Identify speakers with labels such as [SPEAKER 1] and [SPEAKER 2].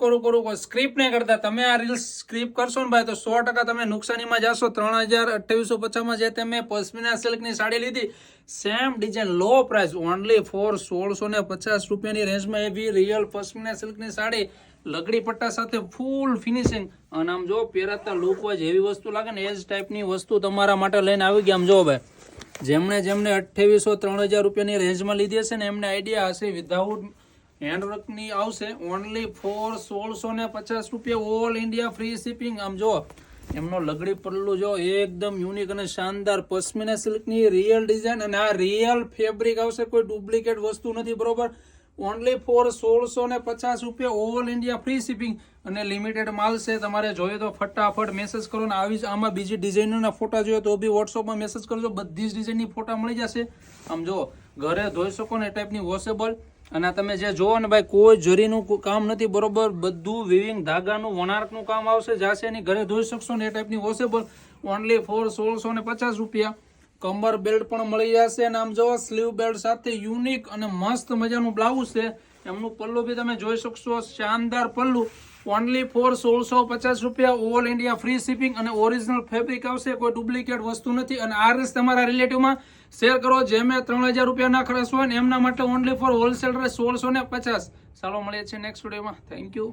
[SPEAKER 1] કરું કરું, કોઈ સ્ક્રિપ્ટ નહીં કરતા. તમે આ રીલ્સ સ્ક્રિપ્ટ કરશો ને ભાઈ, તો સો ટકા તમે નુકસાનીમાં જશો. ત્રણ હજાર અઠ્યાવીસો પચાસમાં જે તમે પશ્મિના સિલ્કની સાડી લીધી same design low price only four સોળસો ને પચાસ રૂપિયાની રેન્જમાં એવી રિયલ પશ્મિના સિલ્કની સાડી, લગડી પટ્ટા સાથે ફૂલ ફિનિશિંગ અને આમ જો પહેરાતા લુક હોય એવી વસ્તુ લાગે ને એ જ ટાઈપની વસ્તુ તમારા માટે લઈને આવી ગયા આમ જો ભાઈ, જેમણે જેમણે અઠ્યાવીસો, ત્રણ હજાર રૂપિયાની રેન્જમાં લીધી હશે ને, એમને આઈડિયા હશે વિધાઉટ હેન્ડવર્કની આવશે ઓનલી ફોર સોળસો ને પચાસ રૂપિયા. ઓલ ઇન્ડિયા ફ્રી શિપિંગ આમ જો એમનો લગડી પલ્લું જો એકદમ યુનિક અને શાનદાર પશ્મિના સિલ્કની રિયલ ડિઝાઇન અને આ રિયલ ફેબ્રિક આવશે, કોઈ ડુપ્લિકેટ વસ્તુ નથી, બરોબર? ઓનલી ફોર સોળસો ને પચાસ રૂપિયા. ઓલ ઇન્ડિયા ફ્રી શિપિંગ અને લિમિટેડ માલ છે, તમારે જોઈએ તો ફટાફટ મેસેજ કરો ને આવી જ આમાં બીજી ડિઝાઇનના ફોટા જોઈએ તો બી વોટ્સઅપમાં મેસેજ કરજો, બધી જ ડિઝાઇનની ફોટા મળી જશે. આમ જો ઘરે ધોઈ શકો ને એ ટાઈપની વોશેબલ અને તમે જે જોવો ને ભાઈ, કોઈ જરીનું કામ નથી, બરોબર? બધું વિવિંગ ધાગાનું વણાર્કનું કામ આવશે જાશે નહીં ઘરે ધોઈ શકશો ને એ ટાઈપની વોશેબલ ઓનલી ફોર સોળસો ને પચાસ રૂપિયા. કમર બેલ્ટ પણ મળી જશે અને આમ જો સ્લીવ બેલ્ટ સાથે યુનિક અને મસ્ત મજાનું બ્લાઉઝ છે. એમનું પલ્લુ બી તમે જોઈ શકશો, શાનદાર પલ્લું. ઓનલી ફોર સોળસો પચાસ રૂપિયા ઓલ ઇન્ડિયા ફ્રી શિપિંગ અને ઓરિજિનલ ફેબ્રિક આવશે, કોઈ ડુપ્લિકેટ વસ્તુ નથી. અને આ રીસ તમારા રિલેટિવમાં શેર કરો, જે મેં ત્રણ હજાર રૂપિયા ના ખર્ચ હોય ને એમના માટે ઓનલી ફોર હોલસેલ રેટ સોળસો ને પચાસ. ચાલો, મળીએ છીએ નેક્સ્ટ વિડીયોમાં થેન્ક યુ